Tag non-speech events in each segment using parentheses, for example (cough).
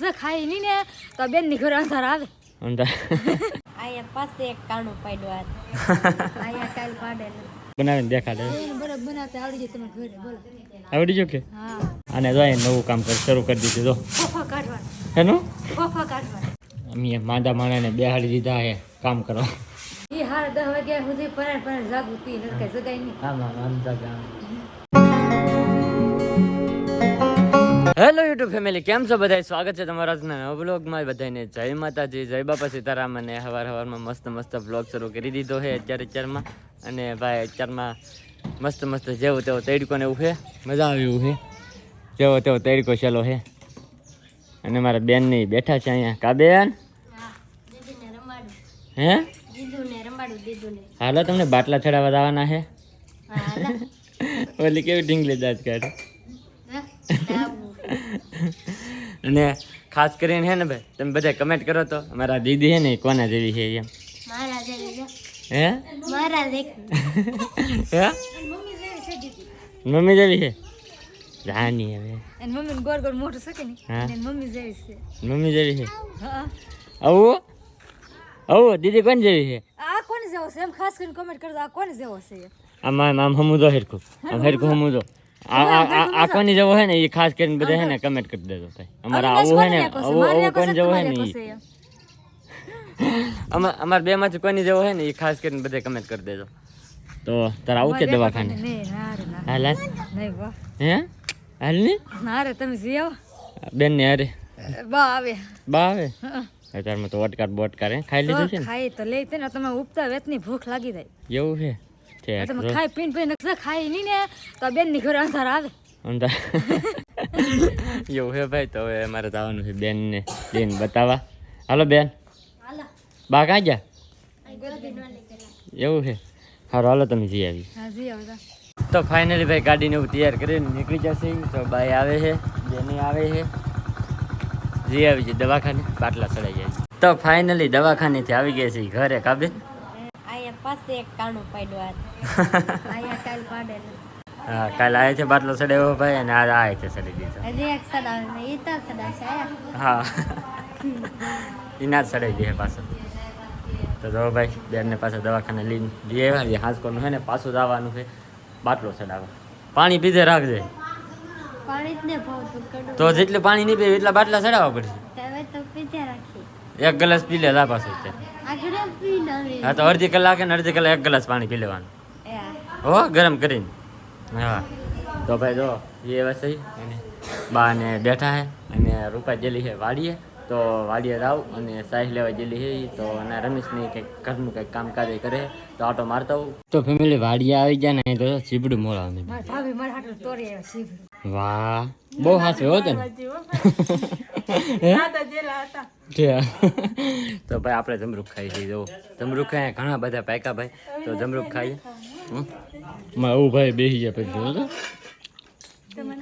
જો ખાઈ ની ને તો બેનની ઘરે અંધાર આવે. અંધાર. આયા પાસે એક કાણું પાડ્યું આ આયા કાલ પાડે ને બનાવીને દેખાડે. બરાબર બનાવતા આવડી જાય તમે ઘરે બોલો. આવડી કે? હા. અને જો નવું કામ કર શરૂ કરી દીધું જો. ફોફા કાઢવા. હેનો? ફોફા કાઢવાના અમે માંદા માણાને બેહાડી દીધા હે કામ કરવા. એ હાર દસ વાગ્યા સુધી પરાણ પર જાગૃતિ નથી કઈ જગાઈ નહીં. હેલો યુટ્યુબ ફેમિલી કેમ છો બધા સ્વાગત છે તમારા આજના નવા બ્લોગમાં બધાને જય માતાજી જય બાપા સીતારામ અને હવાર હવારમાં મસ્ત મસ્ત બ્લોગ શરૂ કરી દીધો છે અત્યારે અત્યારમાં. અને ભાઈ અત્યારમાં મસ્ત મસ્ત જેવો તેવો તૈડકો ને એવું છે મજા આવી એવું છે જેવો તેવો તૈડકો ચલો છે અને મારા બેનની બેઠા છે અહીંયા. કા બેન? હે હાલો તમને બાટલા ચડાવવા દાવાના છે (laughs) ઓલી કેવી ઢીંગલી દાંત કાઢે? અને ખાસ કરીને હે ને ભાઈ તમે બધા કમેન્ટ કરો તો. અમારા દીદી હે ને કોના જેવી છે એમ? મારા જેવી હે? મારા હે મમ્મી જેવી. છે દીદી મમ્મી જેવી છે? રાની હવે. એની મમ્મી ગોળ ગોળ મોટું શકે ને હા. મમ્મી જેવી છે. મમ્મી જેવી છે? હા. આવું? આવું? દીદી કોણ જેવી છે? આ કોણ જેવો છે? એમ ખાસ કરીને કમેન્ટ કરજો આ કોને જેવો છે આમ આમ હમુદો હેરખું આમ હેરખું હમુદો. આ આ આ- આ કોની જેવો હે ને એ ખાસ કરીને બધા હે ને કમેન્ટ કરી દેજો ભાઈ અમારા આવું હે ને આવું આવું કોણ જેવો હે ને ઈ અમાર અમાર બે માંથી કોની જેવો હે ને એ ખાસ કરીને બધા કમેન્ટ કરી દેજો તો તારે આવું કે દવાખાને નહીં ના રે ના હાલ હાલ નહીં વાહ હે હાલની ના રે તમે જઈ આવો બેન ને અરે બા આવે બા આવે હા. અત્યારમાં તો વટકાર બોટકાર હે ખાઈ લીધું છે તો ખાઈ તો લઈ ને તમે ઉપતા વેતની ભૂખ લાગી જાય ને એવું છે છે તમે ખાઈ પીને પીને જો ખાઈ નહીં ને તો બેનની ઘરે અંધાર આવે. અંધાર (laughs) એવું છે ભાઈ તો હવે અમારે જવાનું છે બેન ને બેન બતાવવા. હાલો બેન. હાલા. બા કાં ગયા? એવું છે સારું હાલો તમે જઈ આવી હા. તો. ફાઇનલી ભાઈ ગાડીને એવું તૈયાર કરીને નીકળી જશે. તો બાઈ આવે છે બેની આવે છે જી આવી છે દવાખાને બાટલા ચડાઈ જાય તો ફાઇનલી દવાખાનેથી આવી ગયા છે ઘરે કાબે પાસે એક કાણું પાડ્યું હાથ. આયા (laughs) કાલ પાડેલું. હા કાલે આવે છે બાટલો ચડાવ્યો ભાઈ અને આજ આવે છે સડી દીધો. હજી એક સડાવે ને ઈ તો હા. ઇનાર ચડાઈ દે પાછો. તો જો ભાઈ બેનને પાછા દવાખાને લઈને લઈ આવ્યા એ હાંસકોનું છે ને પાછું આવવાનું છે. બાટલો ચડાવવા પાણી પીધે રાખજે. જ તો જેટલું પાણી નહીં પીવે એટલા બાટલા ચડાવવા પડશે. એક ગ્લાસ પી લે લા પાછું હા તો અડધી કલાકે ને અડધી કલાક એક ગ્લાસ પાણી પી લેવાનું. હો. ગરમ કરીને. હા. તો ભાઈ જો એ વસઈ અને બા ને બેઠા હે. અને રૂપા જેલી છે વાડીએ. તો વાડીએ રાવ અને સાહી લેવા જેલી છે તો અને રમેશની કંઈક ઘરનું કંઈક કામકાજ કરે તો આટો મારતા હોઉં તો ફેમિલી વાડીએ આવી ગયા ને તો સીબડું મોળા વાહ. બહુ હાથે હો તને તો ભાઈ આપણે જમરૂખ ખાઈ છીએ જો જમરૂખ ખાય ઘણા બધા પાક્યા ભાઈ. તો જમરૂખ ખાઈએ. એવું ભાઈ બેસી જાય પછી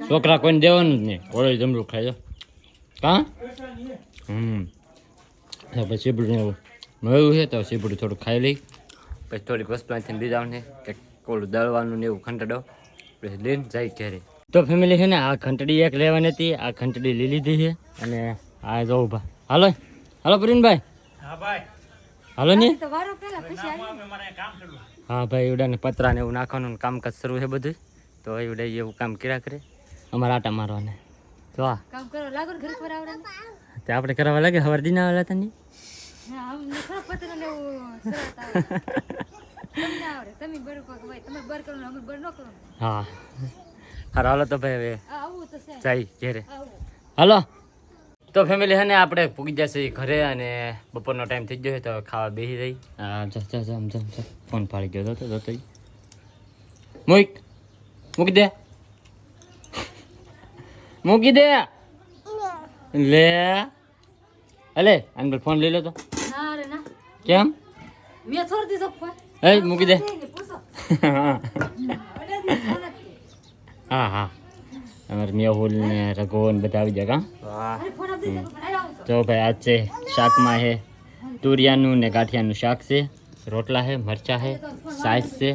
છોકરા કોઈને દેવાનું જ નહીં. ઓળો જમરૂખ ખાઈ કાં? હમ. પછી સીપડું મળ્યું છે તો સીબડું થોડું ખાઈ લઈ. પછી થોડીક વસ્તુ અહીંથી ને કે કોલું દળવાનું ને એવું ખંટડો પછી લઈને જાય ઘરે. તો ફેમિલી છે ને આ ઘંટડી એક લેવાની હતી આ ઘંટડી લઈ લીધી છે અને આ જો ઊભા. હાલો હાલો પ્રવીણભાઈ હાલો ને. તો વારો પેલા પછી આવી હા ભાઈ એવડાને પતરા ને એવું નાખવાનું કામ કામકાજ શરૂ છે બધું તો એવડે એવું કામ કર્યા કરે. અમારે આટા મારવાને. તો આ. કામ કરો લાગો ને ઘરે પર આવડે તે આપણે કરાવવા લાગે હવાર દિન આવેલા હતા ને હા. હારો હાલો તો ભાઈ હવે. આ આવું તો છે. જાય ઘેરે. હાલો. તો ફેમિલી હે ને આપણે પૂગી જશે ઘરે અને બપોરનો ટાઈમ થઈ ગયો છે તો ખાવા બેસી જઈ હા જા જા જા જમ જમ ફોન ફાડી ગયો હતો તો મૂક મૂકી દે. મૂકી દે. લે. અલે આન પર ફોન લઈ લો તો. ના રે ના. કેમ? મેં છોડી દીધો ફોન એ મૂકી દે. પૂછો (laughs) હા. હા હા અમારે મેહુલ ને રઘુવન બધા આવી જાય કાં? તો ભાઈ આજ છે શાકમાં છે તુરિયાનું ને ગાંઠિયાનું શાક છે રોટલા છે મરચા છે સાઈઝ છે.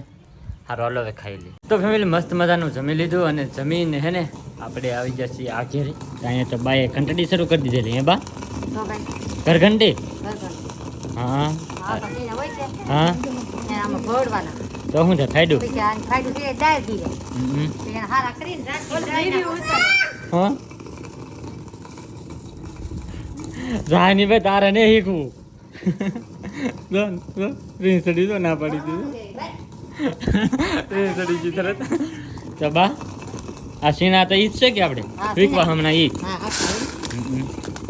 હારો હાલો હવે ખાઈ લી તો ફેમિલી મસ્ત મજાનું જમી લીધું અને જમીને હે ને આપણે આવી જશે આ ઘેરે. અહીંયા તો બાએ ઘંટડી શરૂ કરી દીધેલી હે બા? ઘરઘંટી ભાઈ. ઘર ઘંટી બરાબર હા હા. તો શું ફાયદો ફાયદો થઈ જાય ડાળ હમ. હારા કરીને રાખી હા? રાની ભાઈ તારે ને જો ના પડી દીધું. તરત. તો બા આ સીણા તો ઈ જ છે કે આપણે? વીકવા હમણાં ઈ જ. હા હા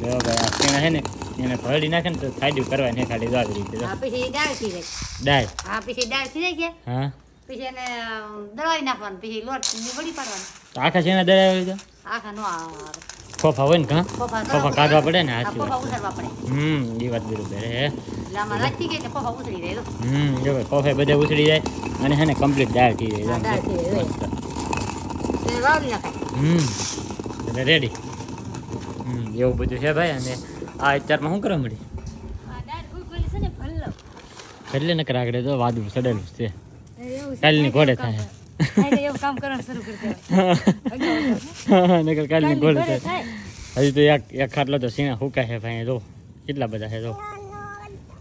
જો ભાઈ આ સીણા છે ને એને ભરડી નાખે ને તો ખાડ્યું કરવા ને ખાલી દાળ રીતે હા પછી દાળ થઈ જાય. દાળ હા પછી ડાળ થઈ જાય કે? હા. પછી એને દળાવી નાખવાનું પછી લોટ વળી પાડવાનો. તો આખા સીણા દળાવી દો આખા નો આવે ફોફા હોય ને કા ફોફા કાઢવા પડે ને આ ફોફા ઉતારવા પડે. હમ એ વાત બરોબર હે. આમાં લાગતી ગઈ ફોફા ઉતરી જાય હમ જો કોફે બધે ઉછળી જાય અને હેને ને કમ્પ્લીટ દાળ થઈ જાય દાળ થઈ જાય, હમ એટલે રેડી હમ એવું બધું છે ભાઈ અને આ અત્યારમાં શું કરવા મળી આ દાળ ઉકળી છે ને ભલ્લો એટલે નકર આગળ તો વાદળું ચડેલું છે એવું છે. કાલની ઘોડે કામ થાય. કરે. કાંઈ એવું કામ કરવાનું શરૂ કરી દેવાય. અગાઉ અગાઉ. નકર કાલની કાલની ઘોડે ઘોડે થાય થાય. હજી તો એક એક ખાટલો તો સીણા હુકા છે ભાઈ જો કેટલા બધા છે જો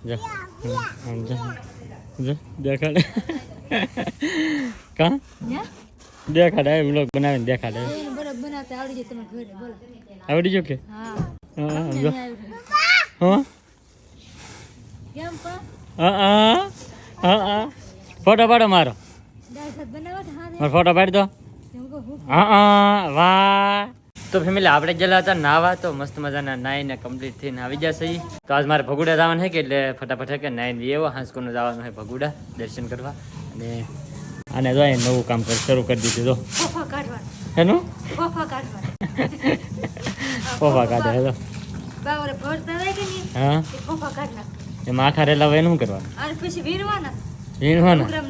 જો હમ, આમ જો જો દેખાડે (laughs) કા હે? દેખાડે બ્લોગ બનાવીને દેખાડે એને બરાબર બનાવતા આવડી જાય તમે ઘરે બોલો આવડી ગયું કે હા ફોટો પાડો મારો. ફોટો પાડી દો. હા વાહ. તો ફેમિલી આપણે ગયેલા હતા નાવા, તો મસ્ત મજાના નાઈને કમ્પ્લીટ થઈને આવી જશે. તો આજ મારે ભગુડા જવાનું છે કે એટલે ફટાફટ કે નાઈને એવો, હાંસકોનું જવાનું છે ભગુડા, દર્શન કરવા. અને આને જો નવું કામ કર શરૂ કરી દીધું જો. એનું ફોફા પોફા (laughs) કાઢે હે જો બાવરે ભરતા હોય કે નહીં? હા? એમાં આખા રેલા એનું કરવાનું? પછી વીરવાના વીણવાના? ગ્રામ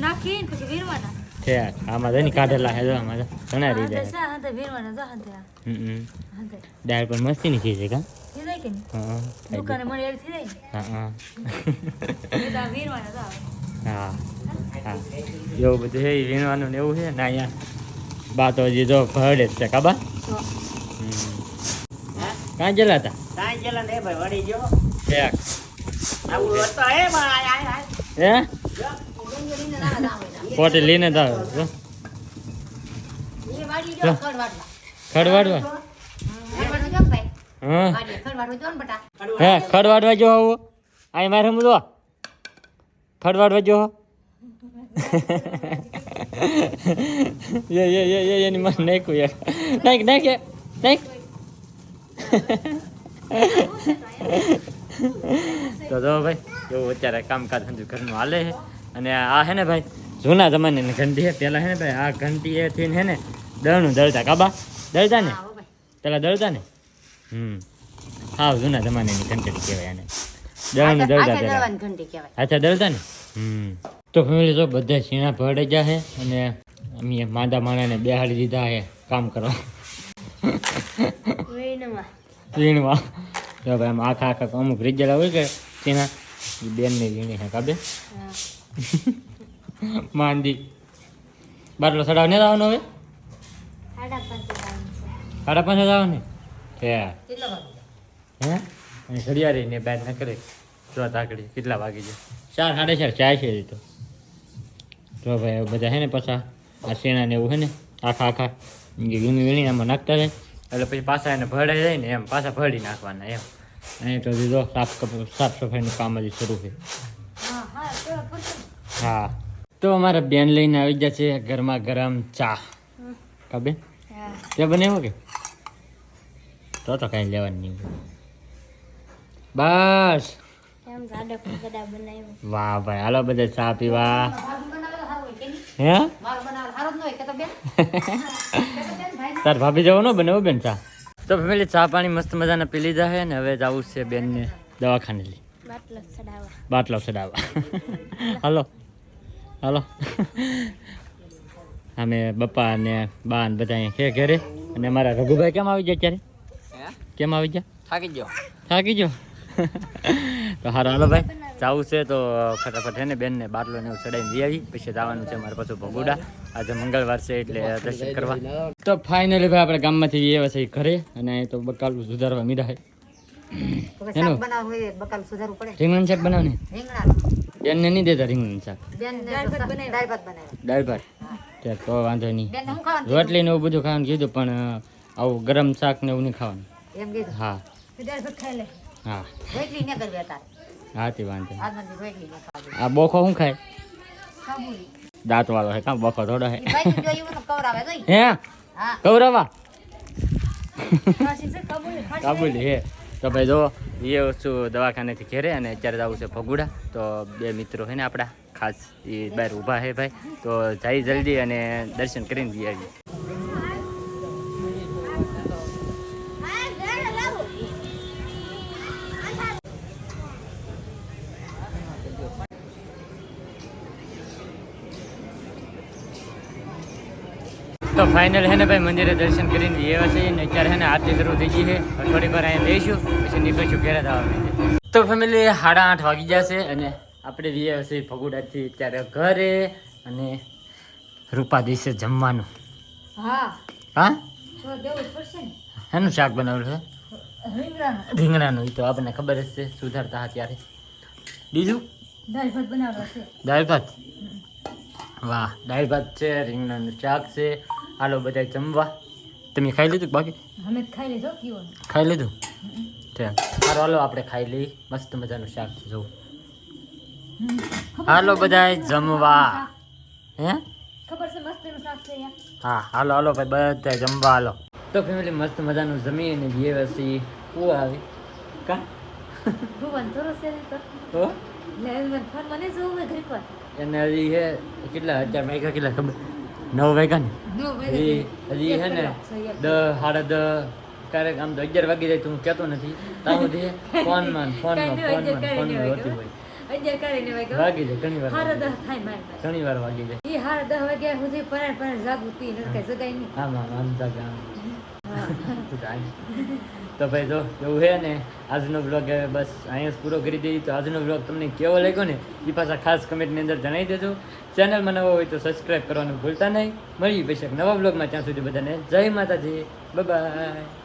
પછી વીરવાના છે આમાં તો કાઢેલા હે જો આમાં તો ઘણા રહી જાય વીરવાના જો હાથે હમ હમ. દાળ પણ મસ્તી છે કા? હા દુકાને મળે થઈ જાય હા હા. વીરવાના તો. હા હા. એવું બધું છે ઈ વીણવાનું ને એવું છે ને અહીંયા? બા તો હજી જો ભરડે જ છે કાબા તો કાં ગયેલા હતા? ગયેલા ભાઈ વળી ગયો. એ. પોતે લઈને જ આવે એ. ખડવાડવા. જો હા ખડવાડવા જો આવું. અહીં મારે સમજો ખડવાડવા વજો યે યે યે યે એની મને નાખ્યું યાર. નાખ નાખ એ, નાખ. તો જો ભાઈ એવું અત્યારે કામકાજ સમજુ ઘરનું હાલે છે. અને આ હે ને ભાઈ જૂના જમાનાની ઘંટી છે. પેલા હે ને ભાઈ આ ઘંટી એ થઈને હે ને દળનું દળતા. કાબા દળતા ને? હા, હો ભાઈ. પેલા દળતા ને? હમ. હા જૂના જમાનાની ઘંટડી કહેવાય આને. દળનું દળતા કહેવાય. અચ્છા દળતા ને? હમ. તો ફેમિલી તો બધા સીણા ભરડે ગયા છે અને અમે માંદા માણાને બેહાડી દીધા છે કામ કરવા. વીણવા. તો ભાઈ આમ આખા આખા અમુક રીજેલા હોય કે સીણા એ બેનને વીણી છે કાબે માંદી. બાટલો સડાવ ને આવવાનો હવે? સાડા પાંચે આવવાનું હે. અને ઘડિયાળી ને બેન ન કરે. જો તાકડી કેટલા વાગી છે ચાર સાડા ચાર ચાય છે તો. જો ભાઈ બધા હે ને પાછા આ શેણા ને એવું હે ને આખા આખા વીણી વીણી આમાં નાખતા જાય એટલે પછી પાછા એને ભળે જાય ને એમ પાછા ભળી નાખવાના એમ. અહીં તો જો સાફ સફાઈ સાફ સફાઈનું કામ હજી શરૂ છે. હા હા તો. અમારા બેન લઈને આવી ગયા છે ઘરમાં ગરમ ચા. કાબે હા. ત્યાં બનાવ્યો કે? તો તો કાંઈ લેવાનું નહીં. બસ. વાહ ભાઈ હાલો બધા ચા પીવા. મારું બનાવેલું સારું હોય કે નહીં? હે? મારું બનાવેલું સારું ન હોય કે બેન? કે તો બેન? ભાઈ? (laughs) તાર ભાભી જવો ને બનાવો બેન ચા? તો ફેમિલી ચા પાણી મસ્ત મજાના પી લીધા છે ને હવે જવું છે બેનને દવાખાને લઈ. બાટલો ચડાવવા. હલો હલો હાલો. હાલો. અમે બપ્પા ને બા ને બધા અહીંયા છે ઘરે. અને મારા રઘુભાઈ કેમ આવી ગયા અત્યારે? કેમ આવી ગયા? થાકી ગયો. થાકી ગયો? તો હારો હાલો ભાઈ. જવું છે તો ફટાફટ હે ને બેનને બાટલો ને એવું ચડાવીને લઈ આવી. પછી જવાનું છે મારે પાછું ભગુડા. આજે મંગળવાર છે એટલે દર્શન કરવા. તો ફાઇનલી ભાઈ આપણે ગામમાંથી આવ્યા છે ઘરે અને અહીં તો બકાલું સુધારવા મીરા છે. બનાવવું હોય સુધારવું પડે. રીંગણ શાક બનાવ બેનને નહીં દેતા રીંગણ શાક. દાળ ભાત દાળ ભાત તો વાંધો નહીં. બેન હું ખાવાનું રોટલી ને એવું બધું ખાવાનું કીધું પણ આવું ગરમ શાક ને એવું નહીં ખાવાનું. હા. તો દાળ ભાત ખાઈ લે. હા. રોટલી ન કરવી અત્યારે. હા તે વાંધો રોટલી ન ખાવી. આ બોખો શું ખાય? દાંત વાળો હે કાં બોખો થોડો હે તો હે? હા. ખાસી કાબુલી હે તો ભાઈ જો એ શું દવાખાનેથી ઘેરે અને અત્યારે જવું છે ભગુડા તો બે મિત્રો છે ને આપણા ખાસ એ બહાર ઊભા છે ભાઈ. તો જઈ જલ્દી અને દર્શન કરીને જઈ આવીએ. ફાઇનલ હે ને ભાઈ મંદિરે દર્શન કરીને એવા છે ને અત્યારે હે ને આરતી શરૂ થઈ ગઈ છે. થોડી વાર અહીંયા લઈશું પછી નીકળીશું ઘેરે થવા માટે. તો ફેમિલી સાડા આઠ વાગી જશે અને આપણે જઈએ હશે ફગુડાથી અત્યારે ઘરે અને રૂપા દિવસે જમવાનું. હા. હા? એનું શાક બનાવેલું છે? રીંગણાનું. રીંગણાનું એ તો આપણને ખબર જ છે સુધારતા હતા ત્યારે. બીજું? દાળ ભાત બનાવવા છે. દાળ ભાત? વાહ દાળ ભાત છે રીંગણાનું શાક છે. હાલો બધા જમવા. તમે ખાઈ લીધું બાકી? અમે ખાઈ લીધું હાલો હાલો આપણે ખાઈ લઈ મસ્ત મજાનું શાક જોવું હાલો બધા જમવા. હે? ખબર છે મસ્ત શાક છે હા હાલો હાલો ભાઈ બધા જમવા હાલો. તો ફેમિલી મસ્ત મજાનું જમી અને બે વસી કું? આવી કા તો. તો ફોન મને જોવું મેં એને હજી હે કેટલા અત્યારે વાગ્યા કેટલા ખબર? નવ વાગ્યા ને હજી હે ને દસ સાડા દસ ક્યારેક આમ તો અગિયાર વાગી જાય તો હું કહેતો નથી. ત્યાં સુધી ફોનમાં માં ફોનમાં ફોનમાં હોતી હોય અગિયાર કરીને વાગ્યો. વાગી જાય ઘણી વાર. ઘણી વાર વાગી જાય. એ હાર દસ વાગ્યા સુધી પરાણ પરાણ જાગૃતિ નથી કઈ જગાય નહીં. આમ આમ આમ આમ. તો ભાઈ જો, એવું છે ને, આજનો બ્લોગ હવે બસ અહીંયા જ પૂરો કરી દઈએ. તો આજનો બ્લોગ તમને કેવો લાગ્યો ને, એ પાછા ખાસ કમેન્ટની અંદર જણાવી દેજો. ચેનલમાં નવો હોય તો સબસ્ક્રાઈબ કરવાનું ભૂલતા નહીં. મળીએ પછી નવા બ્લોગમાં ત્યાં સુધી બધાને જય માતાજી. બાય